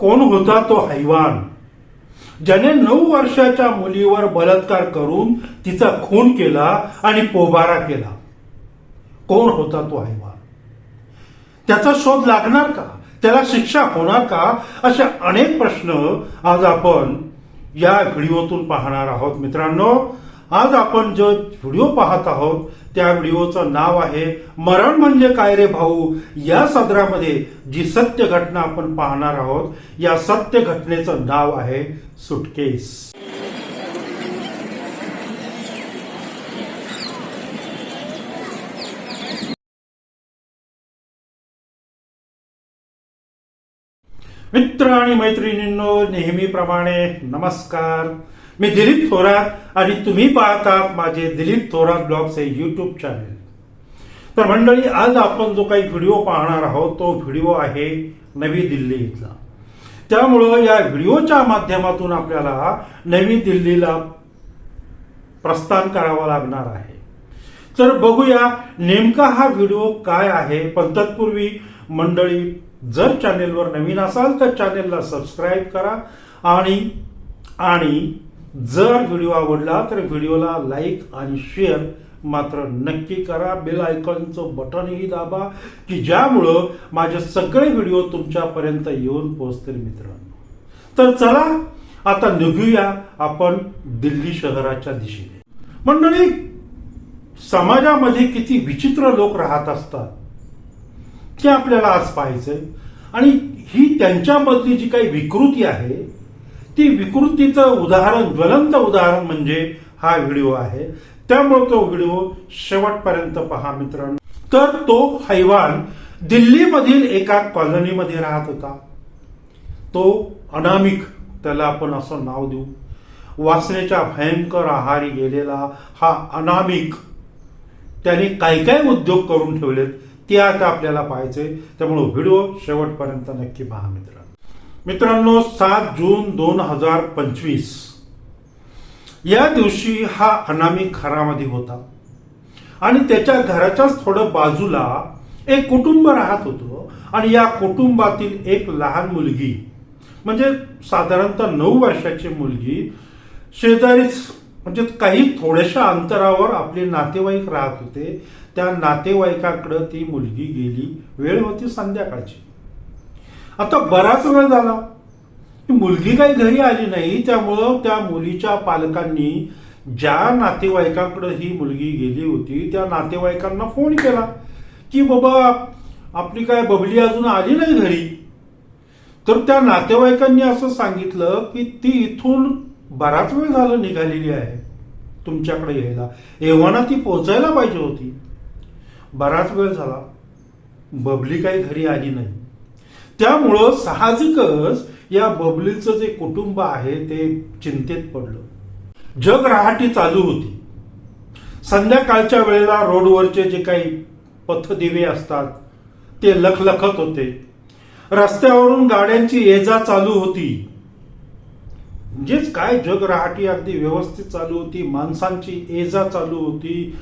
कोण होता तो हैवान? ज्याने नऊ वर्षाच्या मुलीवर बलात्कार करून तिचा खून केला आणि पोबारा केला. कोण होता तो हैवान? त्याचा शोध लागणार का? त्याला शिक्षा होणार का? असे अनेक प्रश्न आज आपण या व्हिडिओतून पाहणार आहोत मित्रांनो. आज आपण जो व्हिडिओ पाहत आहोत त्या व्हिडिओचं नाव आहे मरण म्हणजे काय रे भाऊ? या सदरामध्ये जी सत्य घटना आपण पाहणार आहोत या सत्य घटनेचं नाव आहे सुटकेस. मित्र आणि मैत्रिणींनो नेहमीप्रमाणे नमस्कार. मी दिलीप थोरात आणि तुम्ही पाहतात माझे दिलीप थोरात ब्लॉग्स हे यूट्यूब चॅनेल तर मंडळी आज आपण जो काही व्हिडिओ पाहणार आहोत तो व्हिडिओ आहे नवी दिल्ली इथला त्यामुळं या व्हिडिओच्या माध्यमातून आपल्याला नवी दिल्लीला प्रस्थान करावं लागणार आहे. तर बघूया नेमका हा व्हिडिओ काय आहे. पण तत्पूर्वी मंडळी जर चॅनेलवर नवीन असाल तर चॅनेलला सबस्क्राईब करा आणि आणि जर व्हिडिओ आवडला तर व्हिडिओला लाईक आणि शेअर मात्र नक्की करा. बेल आयकॉनचं बटनही दाबा की ज्यामुळं माझे सगळे व्हिडिओ तुमच्यापर्यंत येऊन पोहोचतील मित्रांनो. तर चला आता निघूया आपण दिल्ली शहराच्या दिशेने. मंडळी समाजामध्ये किती विचित्र लोक राहत असतात ते आपल्याला आज पाहायचंय. आणि ही त्यांच्यामधली जी काही विकृती आहे ती विकृतीचं उदाहरण ज्वलंत उदाहरण म्हणजे हा व्हिडिओ आहे. त्यामुळे तो व्हिडिओ शेवटपर्यंत पहा मित्रांनो. तर तो हैवान दिल्लीमधील एका कॉलनीमध्ये राहत होता. तो अनामिक त्याला आपण असं नाव देऊ. वासनेच्या भयंकर आहारी गेलेला हा अनामिक त्याने काय काय उद्योग करून ठेवलेत ते आता आपल्याला पाहायचे त्यामुळे व्हिडिओ शेवटपर्यंत नक्की पहा मित्र मित्रांनो सात जून दोन हजार पंचवीस. या दिवशी हा अनामी घरामध्ये होता. आणि त्याच्या घराच्याच थोडं बाजूला एक कुटुंब राहत होतं. आणि या कुटुंबातील एक लहान मुलगी म्हणजे साधारणतः नऊ वर्षाची मुलगी शेजारीच म्हणजे काही थोड्याशा अंतरावर आपले नातेवाईक राहत होते. त्या नातेवाईकाकडं ती मुलगी गेली. वेळ होती संध्याकाळची. आता बराच वेळ झाला. मुलगी काही घरी आली नाही त्यामुळं त्या मुलीच्या पालकांनी ज्या नातेवाईकाकडे ही मुलगी गेली होती त्या नातेवाईकांना फोन केला की बाबा आपली काय बबली अजून आली नाही घरी? तर त्या नातेवाईकांनी असं सांगितलं की ती इथून बराच वेळ झालं निघालेली आहे तुमच्याकडे यायला. एव्हाना ती पोचायला पाहिजे होती. बराच वेळ झाला. बबली काही घरी आली नाही. त्यामुळं साहजिकच या बबलीचं जे कुटुंब आहे ते चिंतेत पडलं. जग रहाटी चालू होती. संध्याकाळच्या वेळेला रोडवरचे जे काही पथदिवे असतात ते लखलखत होते. रस्त्यावरून गाड्यांची ये जा चालू होती. म्हणजेच काय जग रहाटी अगदी व्यवस्थित चालू होती माणसांची ये जा चालू होती.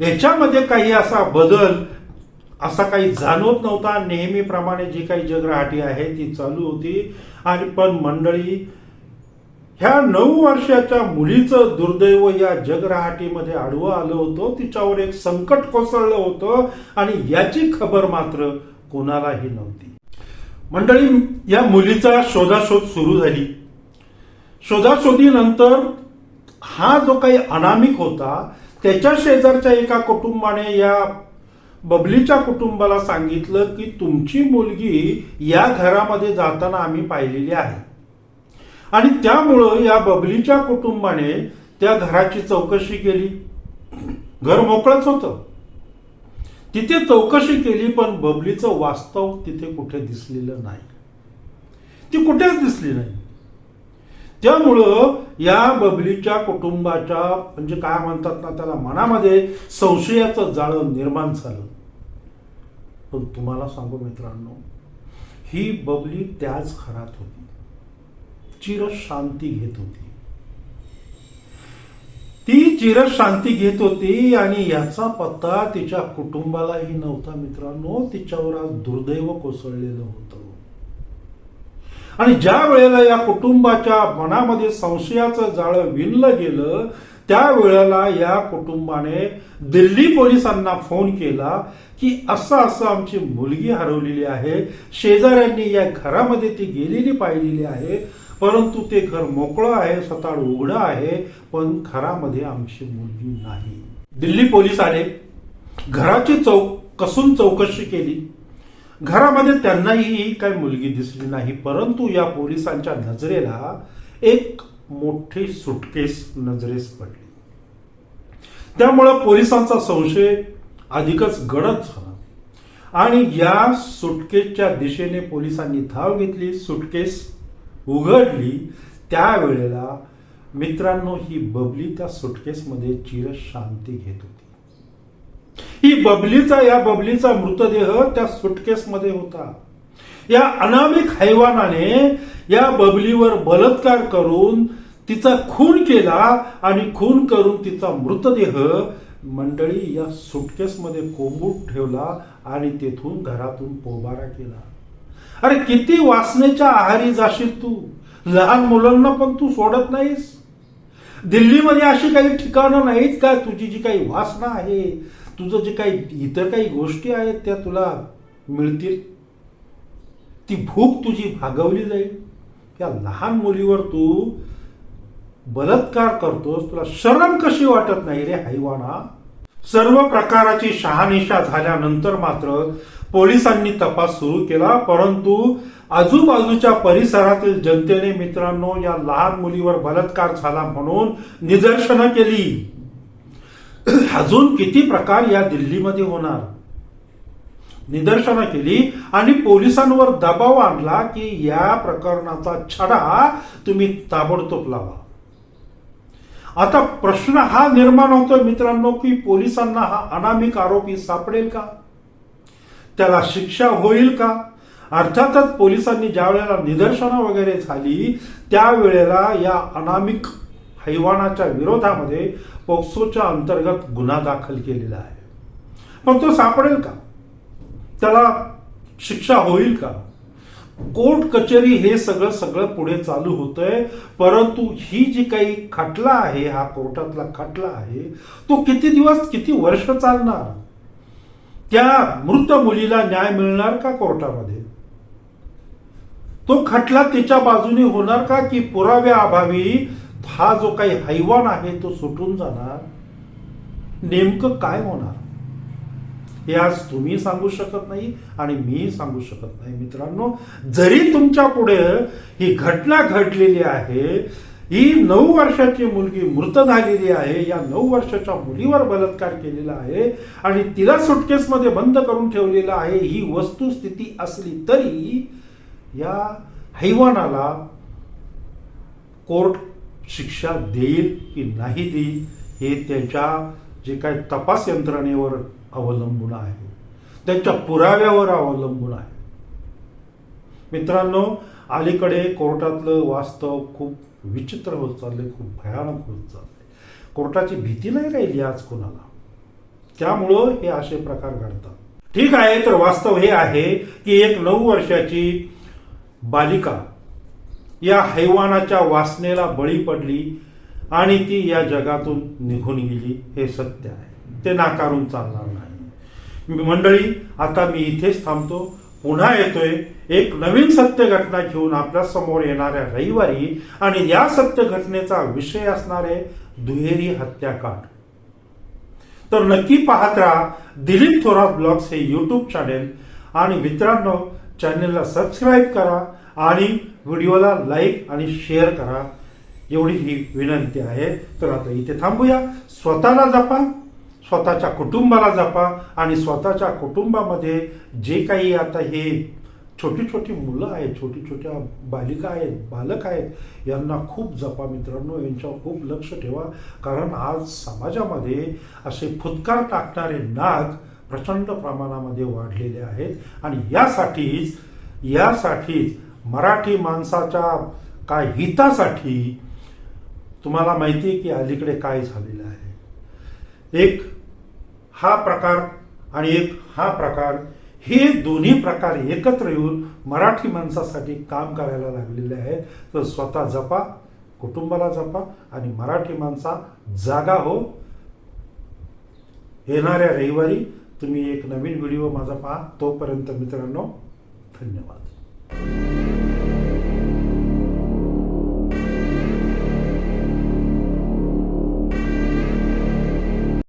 याच्यामध्ये काही असा बदल असा काही जाणवत नव्हता. नेहमीप्रमाणे जी काही जगराहाटी आहे ती चालू होती. आणि पण मंडळी ह्या नऊ वर्षाच्या मुलीचं दुर्दैव या जगराहाटीमध्ये आडवं आलं होतं. तिच्यावर एक संकट कोसळलं होतं. आणि याची खबर मात्र कोणालाही नव्हती. मंडळी या मुलीचा शोधाशोध सुरू झाली. शोधाशोधीनंतर हा जो काही अनामिक होता त्याच्या शेजारच्या एका कुटुंबाने या बबलीच्या कुटुंबाला सांगितलं की तुमची मुलगी या घरामध्ये जाताना आम्ही पाहिलेली आहे. आणि त्यामुळं या बबलीच्या कुटुंबाने त्या घराची चौकशी केली. घर मोकळंच होतं. तिथे चौकशी केली पण बबलीचं वास्तव तिथे कुठे दिसलेलं नाही. ती कुठेच दिसली नाही. त्यामुळं या बबलीच्या कुटुंबाच्या म्हणजे काय म्हणतात ना त्याला मनामध्ये संशयाचं जाळं निर्माण झालं. पण तुम्हाला सांगू मित्रांनो ही बबली त्याच घरात होती. चिरशांती घेत होती. ती चिरशांती घेत होती आणि याचा पत्ता तिच्या कुटुंबालाही नव्हता मित्रांनो तिच्यावर आज दुर्दैव कोसळलेलं होतं. आणि ज्या वेळेला या कुटुंबाच्या मनामध्ये संशयाचं जाळं विणलं गेलं त्यावेळेला या कुटुंबाने दिल्ली पोलिसांना फोन केला की असं असं आमची मुलगी हरवलेली आहे शेजाऱ्यांनी या घरामध्ये ती गेलेली पाहिलेली आहे परंतु ते घर मोकळं आहे सताळ उघडं आहे पण घरामध्ये आमची मुलगी नाही. दिल्ली पोलिसाने आले घराची चौक कसून चौकशी केली. घरामध्ये त्यांनाही काही मुलगी दिसली नाही परंतु या पोलिसांच्या नजरेला एक मोठी सुटकेस नजरेस पडली. त्यामुळं पोलिसांचा संशय अधिकच गडद झाला. आणि या सुटकेसच्या दिशेने पोलिसांनी धाव घेतली सुटकेस उघडली त्यावेळेला मित्रांनो ही बबली त्या सुटकेसमध्ये चिरशांती घेत होती. ही बबलीचा या बबलीचा मृतदेह त्या सुटकेसमध्ये होता. या अनामिक हैवानाने या बबलीवर बलात्कार करून तिचा खून केला आणि खून करून तिचा मृतदेह मंडळी या सुटकेसमध्ये कोंबूट ठेवला आणि तेथून घरातून पोबारा केला. अरे किती वासनेच्या आहारी जाशील तू? लहान मुलांना पण तू सोडत नाहीस? दिल्लीमध्ये अशी काही ठिकाणं नाहीत का? तुझी जी काही वासना आहे तुझं जे काही इतर काही गोष्टी आहेत त्या तुला मिळतील? ती भूक तुझी भागवली जाईल. त्या लहान मुलीवर तू बलात्कार करतोस तुला शरम कशी वाटत नाही रे हैवाना सर्व प्रकाराची शहानिशा झाल्यानंतर मात्र पोलिसांनी तपास सुरू केला परंतु आजूबाजूच्या परिसरातील जनतेने मित्रांनो या लहान मुलीवर बलात्कार झाला म्हणून निदर्शनं केली. अजून किती प्रकार या दिल्लीमध्ये होणार? निदर्शनं केली आणि पोलिसांवर दबाव आणला की या प्रकरणाचा छडा तुम्ही ताबडतोब लावा. आता प्रश्न हा निर्माण होतोय मित्रांनो की पोलिसांना हा अनामिक आरोपी सापडेल का? त्याला शिक्षा होईल का? अर्थातच पोलिसांनी ज्या वेळेला निदर्शनं वगैरे झाली त्यावेळेला या अनामिक हैवानाच्या विरोधामध्ये पोक्सोच्या अंतर्गत गुन्हा दाखल केलेला आहे. पण तो सापडेल का? त्याला शिक्षा होईल का? कोर्ट कचेरी हे सगळं सगळं पुढे चालू होतंय. परंतु ही जी काही खटला आहे हा कोर्टातला खटला आहे तो किती दिवस किती वर्ष चालणार? त्या मृत मुलीला न्याय मिळणार का कोर्टामध्ये? तो खटला तिच्या बाजूने होणार का की पुराव्या अभावी हा जो काही हैवान आहे तो सुटून जाणार? नेमकं काय होणार? हे आज तुम्ही सांगू शकत नाही आणि मी सांगू शकत नाही. मित्रांनो जरी तुमच्यापुढे ही घटना घडलेली आहे ही नऊ वर्षाची मुलगी मृत झालेली आहे या नऊ वर्षाच्या मुलीवर बलात्कार केलेला आहे आणि तिला सुटकेसमध्ये बंद करून ठेवलेला आहे ही वस्तुस्थिती असली तरी या हैवानाला कोर्ट शिक्षा देईल की नाही देईल हे त्यांच्या जे काही तपास यंत्रणेवर अवलंबून आहे. त्यांच्या पुराव्यावर अवलंबून आहे. मित्रांनो अलीकडे कोर्टातलं वास्तव खूप विचित्र होत चाललंय खूप भयानक होत चाललंय. कोर्टाची भीती नाही राहिली आज कोणाला. त्यामुळं हे असे प्रकार घडतात. ठीक आहे तर वास्तव हे आहे की एक नऊ वर्षाची बालिका या हैवानाच्या वासनेला बळी पडली आणि ती या जगातून निघून गेली हे सत्य आहे. ते नाकारून चालणार नाही. मंडळी आता मी इथेच थांबतो. पुन्हा येतोय एक नवीन सत्य घटना घेऊन आपल्यासमोर येणाऱ्या रविवारी आणि या सत्य घटनेचा विषय असणारे दुहेरी हत्याकांड. तर नक्की पाहत राहा दिलीप थोरात ब्लॉग्स हे यूट्यूब चॅनेल आणि मित्रांनो चॅनेलला सबस्क्राईब करा आणि व्हिडिओला लाईक आणि शेअर करा. एवढी ही विनंती आहे. तर आता इथे थांबूया. स्वतःला जपा. स्वतःच्या कुटुंबाला जपा आणि स्वतःच्या कुटुंबामध्ये जे काही आता हे छोटी छोटी मुलं आहेत छोटी छोट्या बालिका आहेत बालक आहेत यांना खूप जपा मित्रांनो यांच्यावर खूप लक्ष ठेवा. कारण आज समाजामध्ये असे फुतकार टाकणारे नाग प्रचंड प्रमाणामध्ये वाढलेले आहेत. आणि यासाठीच यासाठीच मराठी माणसाच्या काय हितासाठी तुम्हाला माहिती आहे की अलीकडे काय झालेलं आहे. एक हा प्रकार आणि एक हा प्रकार हे दोन्ही प्रकार एकत्र येऊन मराठी माणसासाठी काम करायला लागलेले आहेत. तर स्वतः जपा कुटुंबाला जपा आणि मराठी माणसा जागा हो. येणाऱ्या रविवारी तुम्ही एक नवीन व्हिडिओ माझा पहा. तोपर्यंत मित्रांनो धन्यवाद.